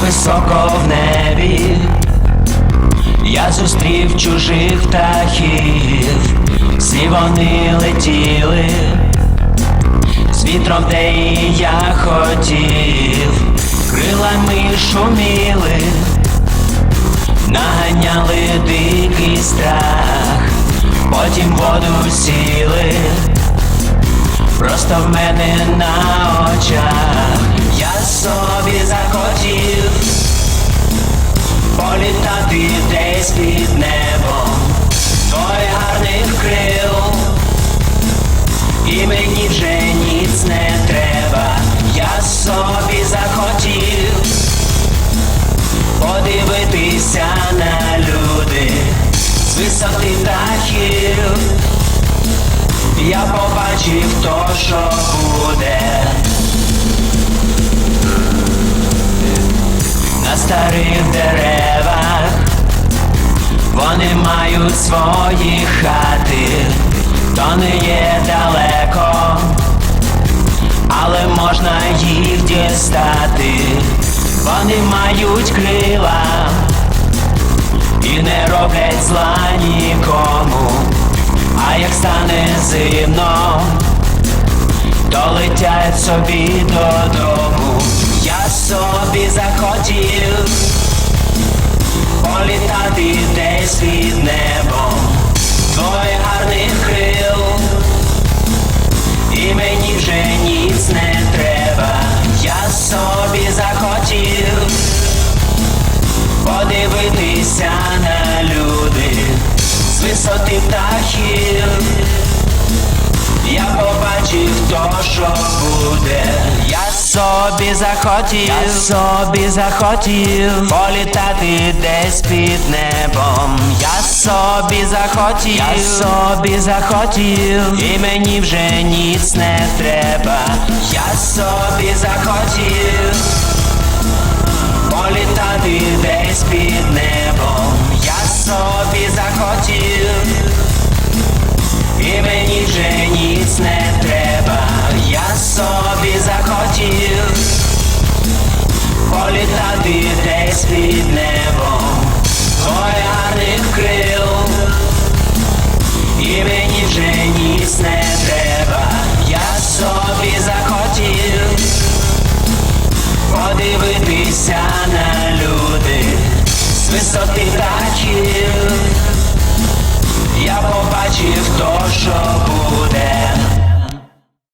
високо в небі. Я зустрів чужих птахів, всі вони летіли, з вітром де і я хотів, крилами шуміли, наганяли дикий страх, потім воду сіли, просто в мене на очах, собі захотів політати десь під небом твоїх гарних крил, і мені вже ніц не треба, я собі захотів подивитися на люди з висоти птахів. Я побачив то, що буде. Вони мають свої хати, то не є далеко, але можна їх дістати, вони мають крила і не роблять зла нікому, а як стане зимно, то летять собі додому. Я собі захотів політати десь під небом твоїх гарних крил, і мені вже ніц не треба. Я собі захотів подивитися на люди з висоти птахів. Я побачив то, що буде. Собі захотів, я собі захотів політати десь під небом. Я собі захотів, я собі захотів, і мені вже ніц не треба. Я собі захотів політати десь під небом. Я собі захотів. І мені вже ніц не треба, політати десь під небом гарних крил, і мені вже ніц не треба, я собі захотів подивитися